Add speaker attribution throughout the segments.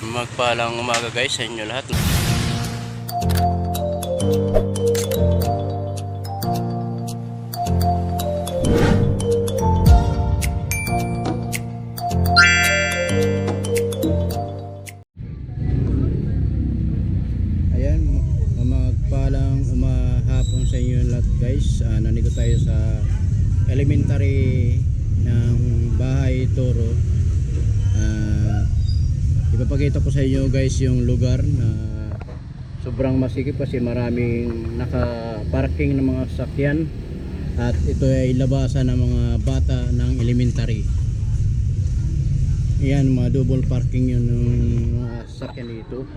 Speaker 1: Magpalang umaga guys sa inyo lahat. Ayan, ma- magpalang umahapon sa inyo lahat guys. Ah, nandito tayo sa elementary ng Bahay Toro. Ah, ipapakita ko sa inyo guys yung lugar na sobrang masikip kasi maraming naka-parking ng mga sakyan at ito ay labasan ng mga bata ng elementary. Yan, mga double parking yun ng mga sakyan dito.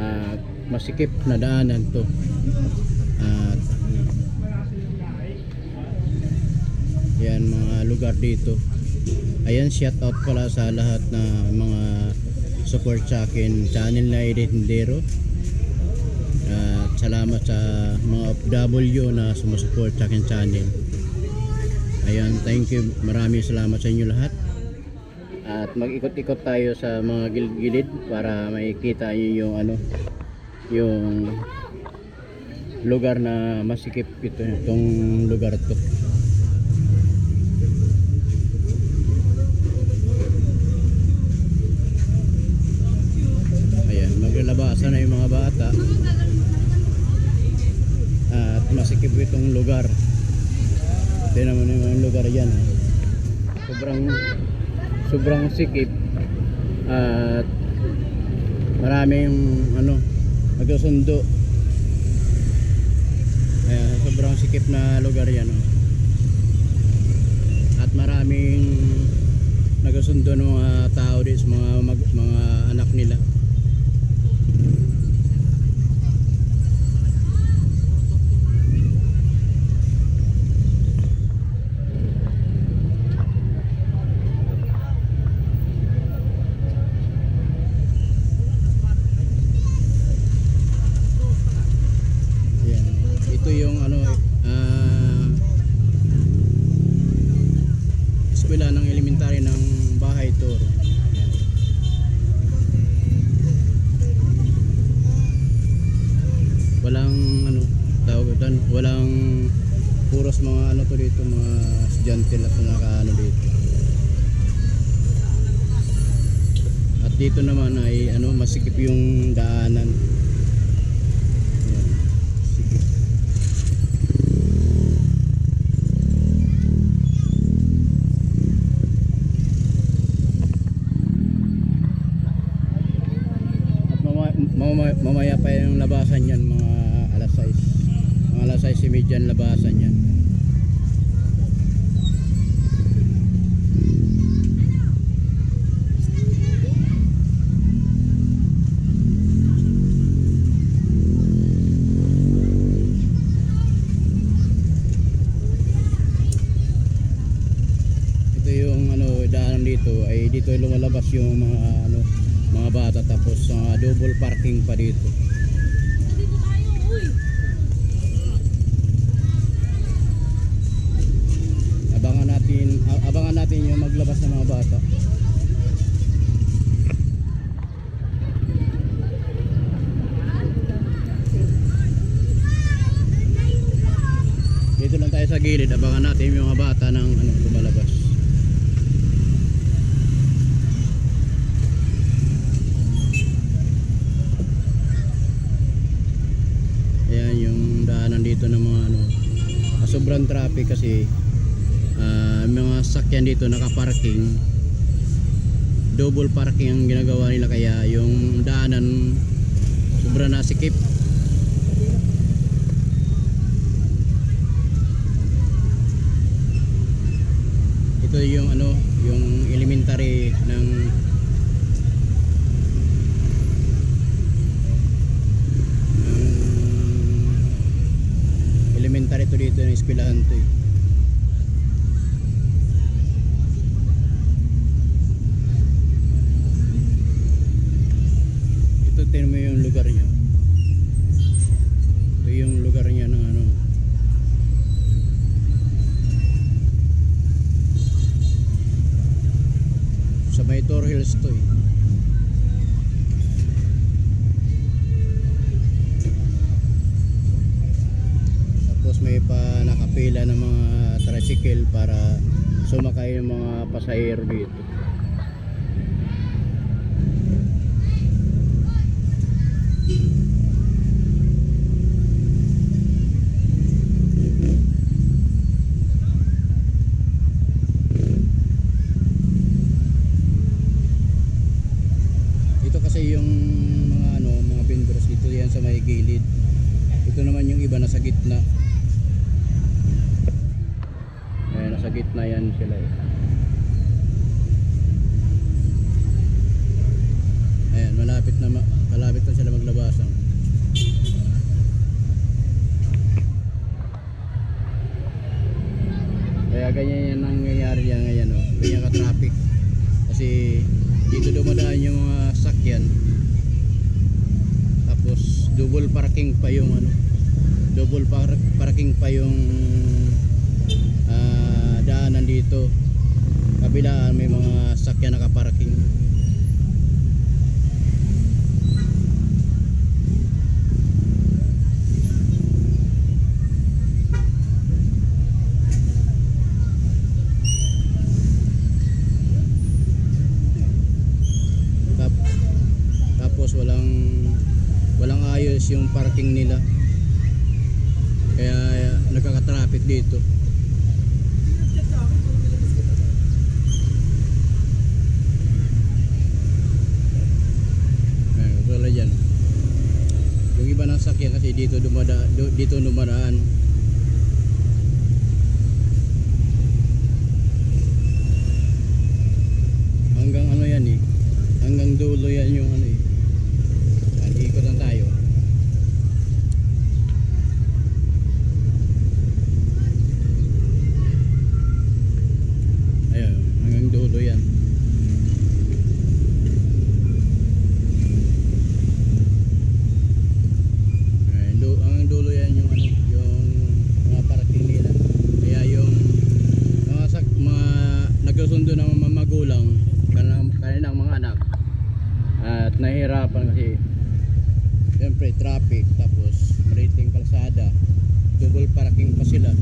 Speaker 1: At masikip na daanan to. At yan mga lugar dito ayan shout out pala sa lahat na mga support sa akin. Channel na Irindero at salamat sa mga OFW na sumusupport sa akin channel. Ayan thank you. Maraming salamat sa inyo lahat. At mag-ikot-ikot tayo sa mga gilid-gilid para makikita nyo yung ano yung lugar na masikip ito itong lugar to ayan maglalabasan na yung mga bata at masikip itong lugar. Mo naman yung lugar yan sobrang sobrang sikip. At maraming ano nagsusundo. Ayan, sobrang sikip na lugar yan oh. at maraming nagsusundo ng mga tao dito sa mga, mag- mga anak nila Ayan. Ito yung ano ah eskwela ng elementary ng bahay. Ayan. Walang ano tawag doon, walang puros mga ano to dito, mga estudyante lang na naka ano dito. At dito naman ay ano masikip yung daanan. Ayan. Sige. At mamaya, mamaya, pa yung labasan yan mga alas 6. Mga alas 6 imedyan labasan yan. ito yung ano dito ay dito ay lumalabas yung mga ano mga bata tapos uh, double parking pa dito
Speaker 2: tayo, uy.
Speaker 1: abangan natin a- abangan natin yung maglabas ng mga bata dito lang tayo sa gilid abangan natin yung mga bata ng ano lumalabas Ayan yung daanan dito ng mga ano ah, sobrang traffic kasi ah, mga sakyan dito nakaparking. Double parking ang ginagawa nila kaya yung daanan sobrang nasikip. Ito yung ano yung elementary miles to eh. Tapos may pa nakapila ng mga tricycle para sumakay yung mga pasahero dito. Malapit na ma- malapit na sila maglabasan. Kaya ganyan yan ang nangyayari yan ngayon, oh. ganyan ka traffic. Kasi dito dumadaan yung mga sakyan. Tapos double parking pa yung ano. Double par- parking pa yung ah, daanan dito. Kabila may mga sakyan nakaparking. Tap- tapos walang walang ayos yung parking nila. Kaya nagkaka-traffic dito. Ayun, tulad yan yung iba ng sakyan kasi dito dumada dito dumadaan hanggang ano yan eh hanggang dulo yan yung ano eh yan, ikot lang tayo ayun hanggang dulo yan Ayun, du hanggang dulo yan yung ano yung mga parking nila kaya yung mga sak mga nagsusundo ng mga magulang kanilang, kanilang mga anak at nahihirapan kasi siyempre traffic tapos maliting kalsada double parking pa sila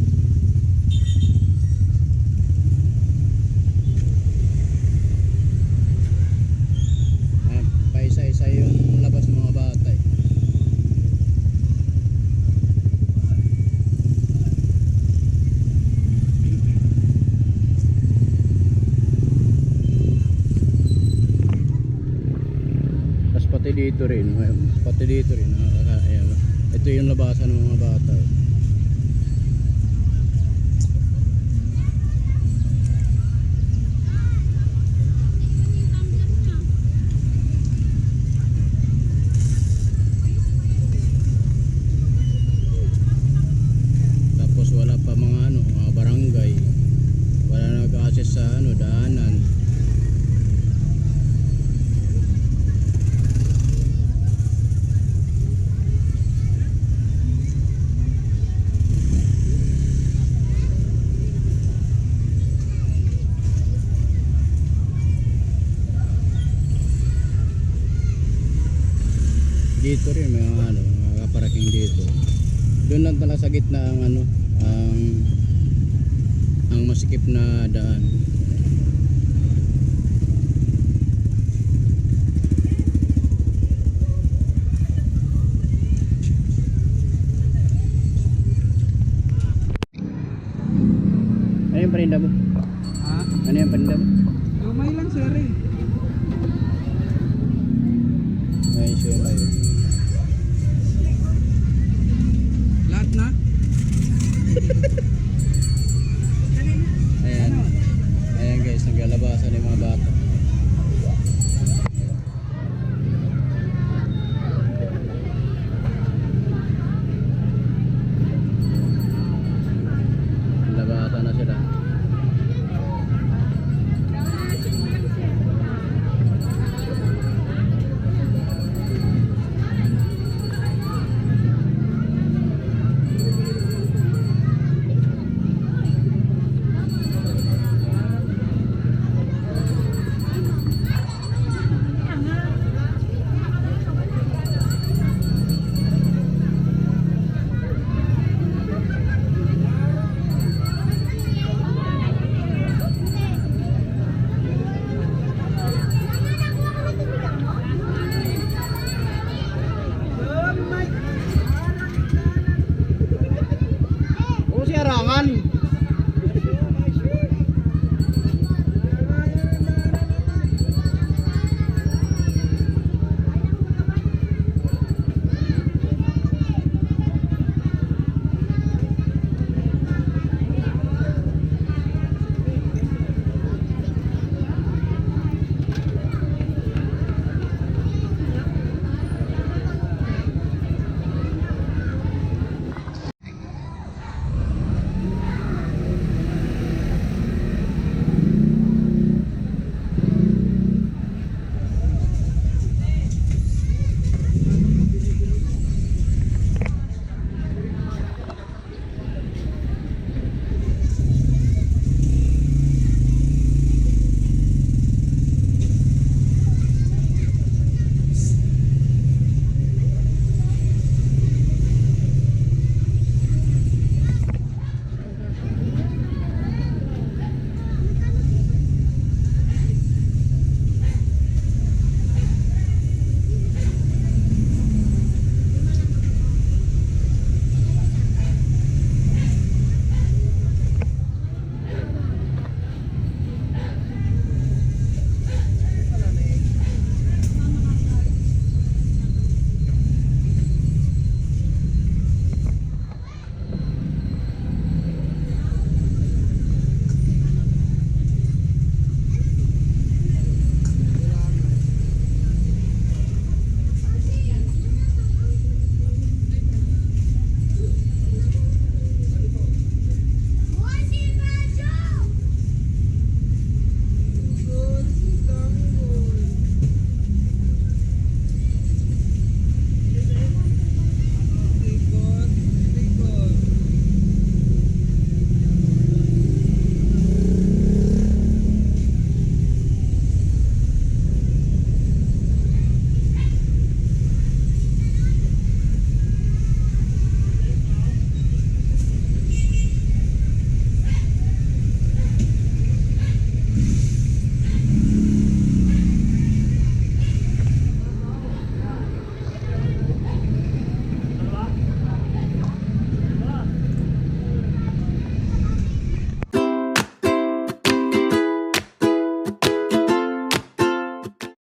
Speaker 1: Ah, paisa-isa yung labas ng mga bata eh. Tapos pati dito rin, ayun, pati dito rin, nakaka- ayan, ito yung labasan ng mga bata. Tapos wala pa mga ano, mga barangay. Wala na nag-access sa ano, daanan. dito rin may mga ano, mga kaparaking dito. Doon lang talaga sa gitna ang ano, ang ang masikip na daan. Yung paninda mo?